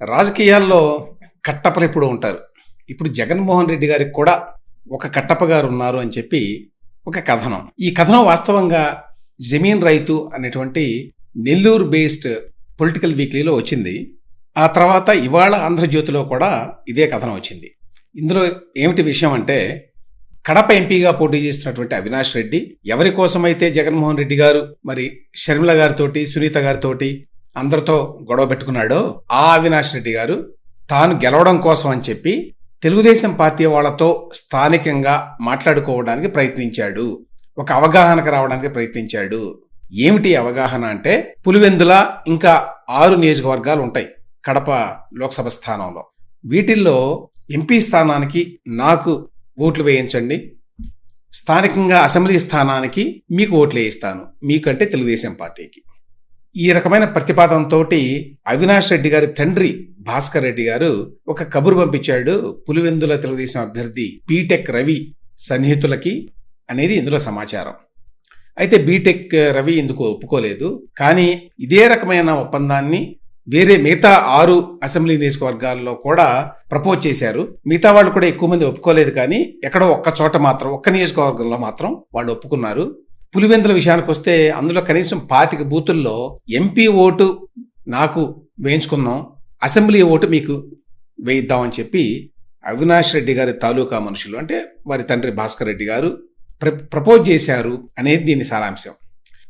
రాజకీయాల్లో కట్టపలు ఇప్పుడు ఉంటారు. ఇప్పుడు జగన్మోహన్ రెడ్డి గారికి కూడా ఒక కట్టప్ప గారు ఉన్నారు అని చెప్పి ఒక కథనం. ఈ కథనం వాస్తవంగా జమీన్ రైతు అనేటువంటి నెల్లూరు బేస్డ్ పొలిటికల్ వీక్లీలో వచ్చింది. ఆ తర్వాత ఇవాళ ఆంధ్రజ్యోతిలో కూడా ఇదే కథనం వచ్చింది. ఇందులో ఏమిటి విషయం అంటే కడప ఎంపీగా పోటీ చేస్తున్నటువంటి అవినాష్ రెడ్డి ఎవరి కోసమైతే జగన్మోహన్ రెడ్డి గారు మరి షర్మిల గారితోటి సునీత గారితోటి అందరితో గొడవ పెట్టుకున్నాడో ఆ అవినాష్ రెడ్డి గారు. తాను గెలవడం కోసం అని చెప్పి తెలుగుదేశం పార్టీ వాళ్ళతో స్థానికంగా మాట్లాడుకోవడానికి ప్రయత్నించాడు. ఒక అవగాహనకు రావడానికి ప్రయత్నించాడు. ఏమిటి అవగాహన అంటే పులివెందుల ఇంకా ఆరు నియోజకవర్గాలు ఉంటాయి కడప లోక్సభ స్థానంలో. వీటిల్లో ఎంపీ స్థానానికి నాకు ఓట్లు వేయించండి. స్థానికంగా అసెంబ్లీ స్థానానికి మీకు ఓట్లు వేయిస్తాను. మీకంటే తెలుగుదేశం పార్టీకి. ఈ రకమైన ప్రతిపాదనతో అవినాష్ రెడ్డి గారి తండ్రి భాస్కర్ రెడ్డి గారు ఒక కబురు పంపించాడు. పులివెందుల తెలుగుదేశం అభ్యర్థి బీటెక్ రవి సన్నిహితులకి అనేది ఇందులో సమాచారం. అయితే బీటెక్ రవి ఇందుకు ఒప్పుకోలేదు. కానీ ఇదే రకమైన ఒప్పందాన్ని వేరే మిగతా ఆరు అసెంబ్లీ నియోజకవర్గాల్లో కూడా ప్రపోజ్ చేశారు. మిగతా వాళ్ళు కూడా ఎక్కువ మంది ఒప్పుకోలేదు కానీ ఎక్కడో ఒక్క చోట మాత్రం ఒక్క నియోజకవర్గంలో మాత్రం వాళ్ళు ఒప్పుకున్నారు. పులివెందుల విషయానికి వస్తే అందులో కనీసం పాతిక బూతుల్లో ఎంపీ ఓటు నాకు వేయించుకుందాం అసెంబ్లీ ఓటు మీకు వేయిద్దామని చెప్పి అవినాష్ రెడ్డి గారి తాలూకా మనుషులు అంటే వారి తండ్రి భాస్కర్ రెడ్డి గారు ప్ర ప్రపోజ్ చేశారు అనేది దీని సారాంశం.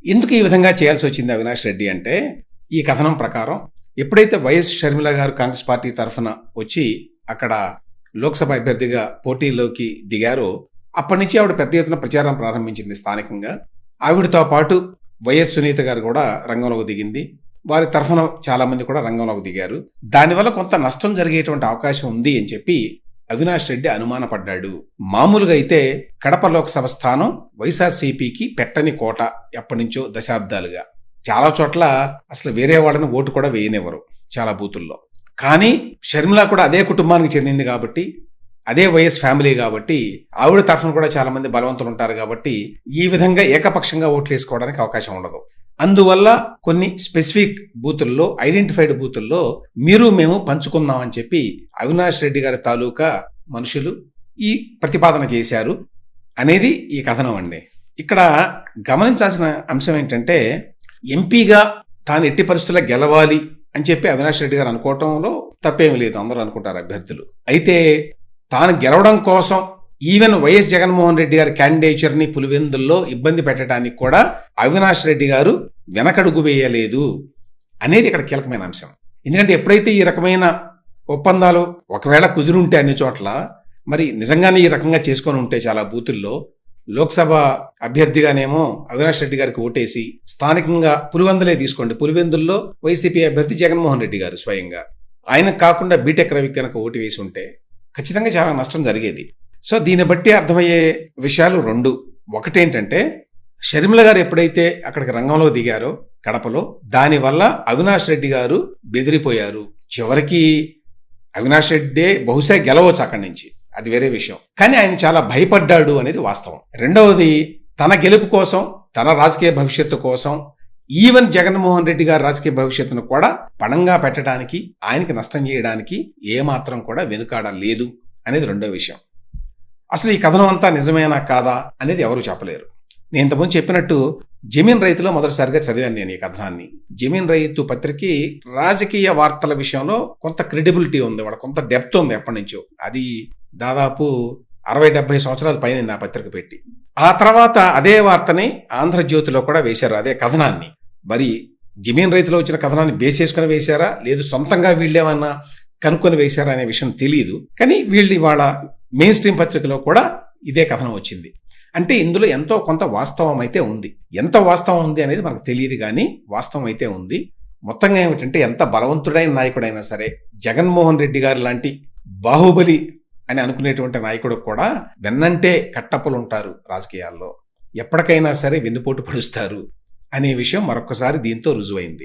ఎందుకు ఈ విధంగా చేయాల్సి వచ్చింది అవినాష్ రెడ్డి అంటే ఈ కథనం ప్రకారం ఎప్పుడైతే వైఎస్ షర్మిల గారు కాంగ్రెస్ పార్టీ తరఫున వచ్చి అక్కడ లోక్సభ అభ్యర్థిగా పోటీలోకి దిగారో అప్పటి నుంచి ఆవిడ పెద్ద ఎత్తున ప్రచారం ప్రారంభించింది స్థానికంగా. ఆవిడతో పాటు వైఎస్ సునీత గారు కూడా రంగంలోకి దిగింది. వారి తరఫున చాలా మంది కూడా రంగంలోకి దిగారు. దానివల్ల కొంత నష్టం జరిగేటువంటి అవకాశం ఉంది అని చెప్పి అవినాష్ రెడ్డి అనుమానపడ్డాడు. మామూలుగా అయితే కడప లోక్సభ స్థానం వైఎస్ఆర్సీపీకి పెట్టని కోట ఎప్పటి నుంచో దశాబ్దాలుగా. చాలా చోట్ల అసలు వేరే వాళ్ళని ఓటు కూడా వేయనివ్వరు చాలా బూతుల్లో. కానీ షర్మిల కూడా అదే కుటుంబానికి చెందింది కాబట్టి అదే వైఎస్ ఫ్యామిలీ కాబట్టి ఆవిడ తరఫున కూడా చాలా మంది బలవంతులు ఉంటారు కాబట్టి ఈ విధంగా ఏకపక్షంగా ఓట్లు వేసుకోవడానికి అవకాశం ఉండదు. అందువల్ల కొన్ని స్పెసిఫిక్ బూతుల్లో ఐడెంటిఫైడ్ బూతుల్లో మీరు మేము పంచుకుందాం అని చెప్పి అవినాష్ రెడ్డి గారి తాలూకా మనుషులు ఈ ప్రతిపాదన చేశారు అనేది ఈ కథనం అండి. ఇక్కడ గమనించాల్సిన అంశం ఏంటంటే ఎంపీగా తాను ఎట్టి పరిస్థితుల్లో గెలవాలి అని చెప్పి అవినాష్ రెడ్డి గారు అనుకోవటంలో తప్పేమీ లేదు. అందరూ అనుకుంటారు అభ్యర్థులు. అయితే తాను గెలవడం కోసం ఈవెన్ వైఎస్ జగన్మోహన్ రెడ్డి గారి క్యాండిడేచర్ని పులివెందుల్లో ఇబ్బంది పెట్టడానికి కూడా అవినాష్ రెడ్డి గారు వెనకడుగు వేయలేదు అనేది ఇక్కడ కీలకమైన అంశం. ఎందుకంటే ఎప్పుడైతే ఈ రకమైన ఒప్పందాలు ఒకవేళ కుదిరుంటే అన్ని చోట్ల మరి నిజంగానే ఈ రకంగా చేసుకొని ఉంటే చాలా బూతుల్లో లోక్సభ అభ్యర్థిగానేమో అవినాష్ రెడ్డి గారికి ఓటేసి స్థానికంగా పులివెందులే తీసుకోండి. పులివెందుల్లో వైసీపీ అభ్యర్థి జగన్మోహన్ రెడ్డి గారు స్వయంగా. ఆయన కాకుండా బీటెక్ రవి కనుక ఓటు వేసి ఉంటే ఖచ్చితంగా చాలా నష్టం జరిగేది. సో దీన్ని బట్టి అర్థమయ్యే విషయాలు రెండు. ఒకటేంటంటే షర్మిల గారు ఎప్పుడైతే అక్కడికి రంగంలో దిగారో కడపలో దానివల్ల అవినాష్ రెడ్డి గారు బెదిరిపోయారు. చివరికి అవినాష్ రెడ్డే బహుశా గెలవచ్చు అక్కడి నుంచి. అది వేరే విషయం. కానీ ఆయన చాలా భయపడ్డాడు అనేది వాస్తవం. రెండవది తన గెలుపు కోసం తన రాజకీయ భవిష్యత్తు కోసం ఈవెన్ జగన్మోహన్ రెడ్డి గారి రాజకీయ భవిష్యత్తును కూడా పణంగా పెట్టడానికి ఆయనకి నష్టం చేయడానికి ఏమాత్రం కూడా వెనుకాడ లేదు అనేది రెండో విషయం. అసలు ఈ కథనం అంతా నిజమేనా కాదా అనేది ఎవరు చెప్పలేరు. నేను ఇంతకుముందు చెప్పినట్టు జమీన్ రైతులో మొదటిసారిగా చదివాను నేను ఈ కథనాన్ని. జమీన్ రైతు పత్రిక రాజకీయ వార్తల విషయంలో కొంత క్రెడిబిలిటీ ఉంది వాడు కొంత డెప్త్ ఉంది ఎప్పటి నుంచో. అది దాదాపు అరవై డెబ్బై సంవత్సరాల పైన ఆ పత్రిక పెట్టి. ఆ తర్వాత అదే వార్తని ఆంధ్రజ్యోతిలో కూడా వేశారు అదే కథనాన్ని. మరి జమీన్ రైతులో వచ్చిన కథనాన్ని బేస్ చేసుకుని వేశారా? లేదు సొంతంగా వీళ్ళేమన్నా కనుక్కొని వేశారా అనే విషయం తెలియదు కానీ వీళ్ళు ఇవాళ మెయిన్ స్ట్రీమ్ పత్రికలో కూడా ఇదే కథనం వచ్చింది. అంటే ఇందులో ఎంతో కొంత వాస్తవం అయితే ఉంది. ఎంత వాస్తవం ఉంది అనేది మనకు తెలియదు కానీ వాస్తవం అయితే ఉంది. మొత్తంగా ఏమిటంటే ఎంత బలవంతుడైన నాయకుడైనా సరే జగన్మోహన్ రెడ్డి గారు లాంటి బాహుబలి అని అనుకునేటువంటి నాయకుడు కూడా వెన్నంటే కట్టప్పలు ఉంటారు రాజకీయాల్లో. ఎప్పటికైనా సరే వెన్నుపోటు పడుస్తారు అనే విషయం మరొకసారి దీంతో రుజువైంది.